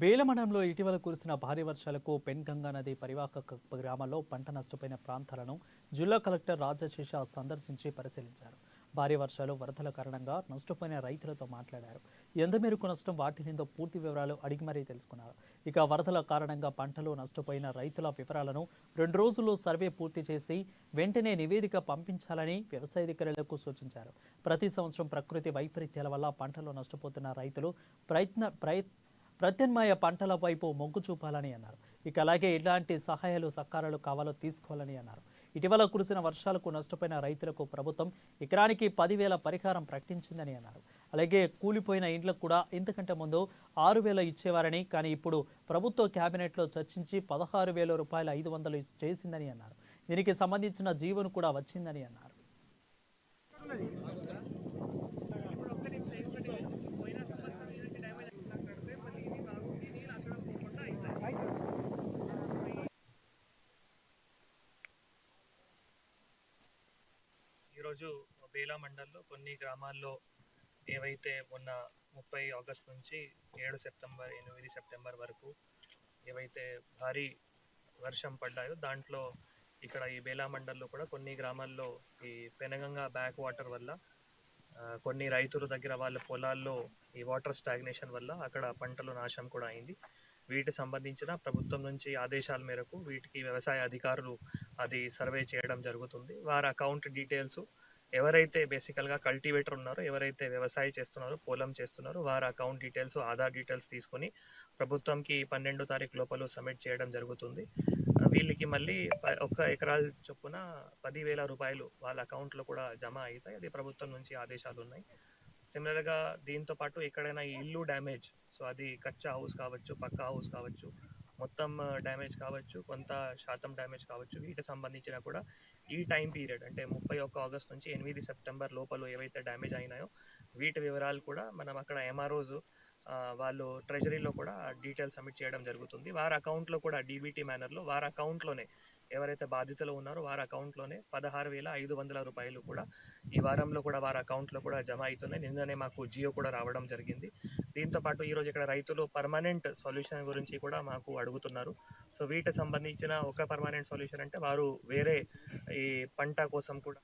బేలమనంలో ఇటీవల కురిసిన భారీ వర్షాలకు పెన్గంగా నది పరివాహక గ్రామాల్లో పంట నష్టపోయిన ప్రాంతాలను జిల్లా కలెక్టర్ రాజశేష సందర్శించి పరిశీలించారు. భారీ వర్షాలు వరదల కారణంగా నష్టపోయిన రైతులతో మాట్లాడారు. ఎంత మేరకు నష్టం వాటినిందో పూర్తి వివరాలు అడిగి మరీ తెలుసుకున్నారు. ఇక వరదల కారణంగా పంటలు నష్టపోయిన రైతుల వివరాలను రెండు రోజుల్లో సర్వే పూర్తి చేసి వెంటనే నివేదిక పంపించాలని వ్యవసాయాధికారులకు సూచించారు. ప్రతి సంవత్సరం ప్రకృతి వైపరీత్యాల వల్ల పంటలు నష్టపోతున్న రైతులు ప్రయత్న ప్రయత్ ప్రత్యామ్నాయ పంటల వైపు మొగ్గు చూపాలని అన్నారు. ఇక అలాగే ఎలాంటి సహాయాలు సహకారాలు కావాలో తీసుకోవాలని అన్నారు. ఇటీవల కురిసిన వర్షాలకు నష్టపోయిన రైతులకు ప్రభుత్వం ఎకరానికి పదివేల పరిహారం ప్రకటించిందని అన్నారు. అలాగే కూలిపోయిన ఇండ్లకు కూడా ఇంతకంటే ముందు ఆరు వేల ఇచ్చేవారని కానీ ఇప్పుడు ప్రభుత్వ కేబినెట్లో చర్చించి పదహారు వేల రూపాయల ఐదు వందలు చేసిందని అన్నారు. దీనికి సంబంధించిన జీవను కూడా వచ్చిందని అన్నారు. ఈరోజు బేలా మండల్లో కొన్ని గ్రామాల్లో ఏవైతే మొన్న ముప్పై ఆగస్ట్ నుంచి ఏడు సెప్టెంబర్ ఎనిమిది సెప్టెంబర్ వరకు ఏవైతే భారీ వర్షం పడ్డాయో దాంట్లో ఇక్కడ ఈ బేలా మండల్లో కూడా కొన్ని గ్రామాల్లో ఈ పెనగంగా బ్యాక్ వాటర్ వల్ల కొన్ని రైతుల దగ్గర వాళ్ళ పొలాల్లో ఈ వాటర్ స్టాగ్నేషన్ వల్ల అక్కడ పంటలు నాశనం కూడా అయింది. వీటికి సంబంధించిన ప్రభుత్వం నుంచి ఆదేశాల మేరకు వీటికి వ్యవసాయ అధికారులు అది సర్వే చేయడం జరుగుతుంది. వారి అకౌంట్ డీటెయిల్స్ ఎవరైతే బేసికల్గా కల్టివేటర్ ఉన్నారో ఎవరైతే వ్యవసాయం చేస్తున్నారో పొలం చేస్తున్నారో వారి అకౌంట్ డీటెయిల్స్ ఆధార్ డీటెయిల్స్ తీసుకొని ప్రభుత్వంకి పన్నెండో తారీఖు లోపల సబ్మిట్ చేయడం జరుగుతుంది. వీళ్ళకి మళ్ళీ ఒక ఒక్క ఎకరాల చొప్పున పదివేల రూపాయలు వాళ్ళ అకౌంట్లో కూడా జమ అవుతాయి. అది ప్రభుత్వం నుంచి ఆదేశాలు ఉన్నాయి. సిమిలర్గా దీంతో పాటు ఎక్కడైనా ఇల్లు డ్యామేజ్ సో అది కచ్చా హౌస్ కావచ్చు పక్కా హౌస్ కావచ్చు మొత్తం డ్యామేజ్ కావచ్చు కొంత శాతం డ్యామేజ్ కావచ్చు వీటికి సంబంధించిన కూడా ఈ టైం పీరియడ్ అంటే ముప్పై ఒక్క ఆగస్ట్ నుంచి ఎనిమిది సెప్టెంబర్ లోపల ఏవైతే డ్యామేజ్ అయినాయో వీటి వివరాలు కూడా మనం అక్కడ ఎంఆర్ఓస్ వాళ్ళు ట్రెజరీలో కూడా డీటెయిల్స్ సబ్మిట్ చేయడం జరుగుతుంది. వారి అకౌంట్లో కూడా డీబీటీ మేనర్లో వారి అకౌంట్లోనే ఎవరైతే బాధితులు ఉన్నారో వారి అకౌంట్లోనే పదహారు వేల ఐదు వందల రూపాయలు కూడా ఈ వారంలో కూడా వారి అకౌంట్లో కూడా జమ అవుతున్నాయి. నిన్ననే మాకు జియో కూడా రావడం జరిగింది. దీంతో పాటు ఈరోజు ఇక్కడ రైతులు పర్మనెంట్ సొల్యూషన్ గురించి కూడా మాకు అడుగుతున్నారు. సో వీటికి సంబంధించిన ఒక పర్మనెంట్ సొల్యూషన్ అంటే వారు వేరే ఈ పంట కోసం కూడా